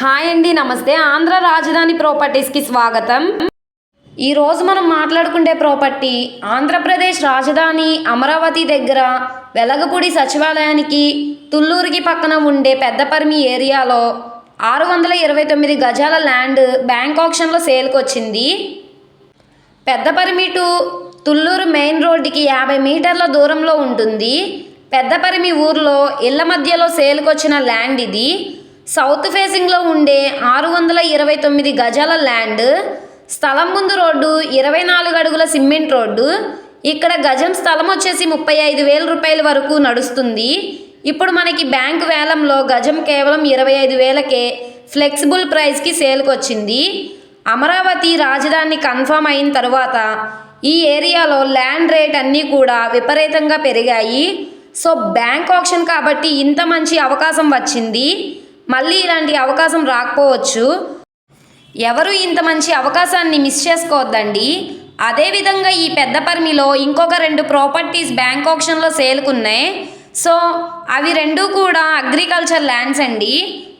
Hi అండి నమస్తే. ఆంధ్ర రాజధాని ప్రాపర్టీస్కి స్వాగతం. ఈరోజు మనం మాట్లాడుకుంటే ప్రాపర్టీ ఆంధ్రప్రదేశ్ రాజధాని అమరావతి దగ్గర వెలగపూడి సచివాలయానికి తుళ్ళూరుకి పక్కన ఉండే పెద్దపర్మి ఏరియాలో ఆరు వందల ఇరవై తొమ్మిది గజాల ల్యాండ్ బ్యాంక్ ఆప్షన్లో సేల్కి వచ్చింది. పెద్దపరిమి టు తుళ్ళూరు మెయిన్ రోడ్డుకి యాభై మీటర్ల దూరంలో ఉంటుంది. పెద్దపరిమి ఊర్లో ఇళ్ళ మధ్యలో సేల్కొచ్చిన ల్యాండ్ ఇది. సౌత్ ఫేసింగ్లో ఉండే ఆరు వందల ఇరవై తొమ్మిది గజాల ల్యాండ్ స్థలం ముందు రోడ్డు ఇరవై నాలుగు అడుగుల సిమెంట్ రోడ్డు. ఇక్కడ గజం స్థలం వచ్చేసి ముప్పై ఐదు వేల రూపాయల వరకు నడుస్తుంది. ఇప్పుడు మనకి బ్యాంక్ వేలంలో గజం కేవలం ఇరవై ఐదు వేలకే ఫ్లెక్సిబుల్ ప్రైస్కి సేల్కి వచ్చింది అమరావతి రాజధాని కన్ఫర్మ్ అయిన తర్వాత ఈ ఏరియాలో ల్యాండ్ రేట్ అన్నీ కూడా విపరీతంగా పెరిగాయి. సో బ్యాంక్ ఆప్షన్ కాబట్టి ఇంత మంచి అవకాశం వచ్చింది. మళ్ళీ ఇలాంటి అవకాశం రాకపోవచ్చు. ఎవరు ఇంత మంచి అవకాశాన్ని మిస్ చేసుకోవద్దండి. అదేవిధంగా ఈ పెద్ద పరిమిలో ఇంకొక రెండు ప్రాపర్టీస్ బ్యాంక్ ఆప్షన్లో సేల్కున్నాయి సో అవి రెండు కూడా అగ్రికల్చర్ ల్యాండ్స్ అండి.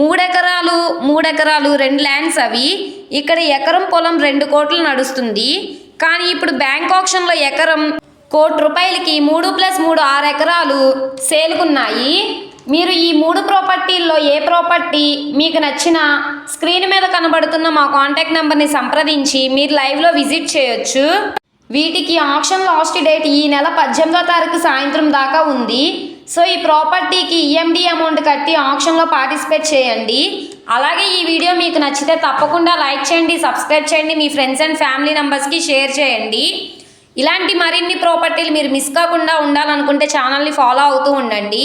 మూడెకరాలు మూడెకరాలు రెండు ల్యాండ్స్ అవి. ఇక్కడ ఎకరం పొలం రెండు కోట్లు నడుస్తుంది. కానీ ఇప్పుడు బ్యాంక్ ఆప్షన్లో ఎకరం కోటి రూపాయలకి మూడు ప్లస్ మూడు ఆరు ఎకరాలు సేల్కున్నాయి మీరు ఈ మూడు ప్రాపర్టీల్లో ఏ ప్రాపర్టీ మీకు నచ్చిన స్క్రీన్ మీద కనబడుతున్న మా కాంటాక్ట్ నెంబర్ని సంప్రదించి మీరు లైవ్లో విజిట్ చేయొచ్చు. వీటికి ఆప్షన్ లాస్ట్ డేట్ ఈ నెల పద్దెనిమిదో తారీఖు సాయంత్రం దాకా ఉంది. సో ఈ ప్రాపర్టీకి ఈఎండి అమౌంట్ కట్టి ఆప్షన్లో పార్టిసిపేట్ చేయండి. అలాగే ఈ వీడియో మీకు నచ్చితే తప్పకుండా లైక్ చేయండి సబ్స్క్రైబ్ చేయండి మీ ఫ్రెండ్స్ అండ్ ఫ్యామిలీ మెంబర్స్కి షేర్ చేయండి. ఇలాంటి మరిన్ని ప్రాపర్టీలు మీరు మిస్ కాకుండా ఉండాలనుకుంటే ఛానల్ని ఫాలో అవుతూ ఉండండి.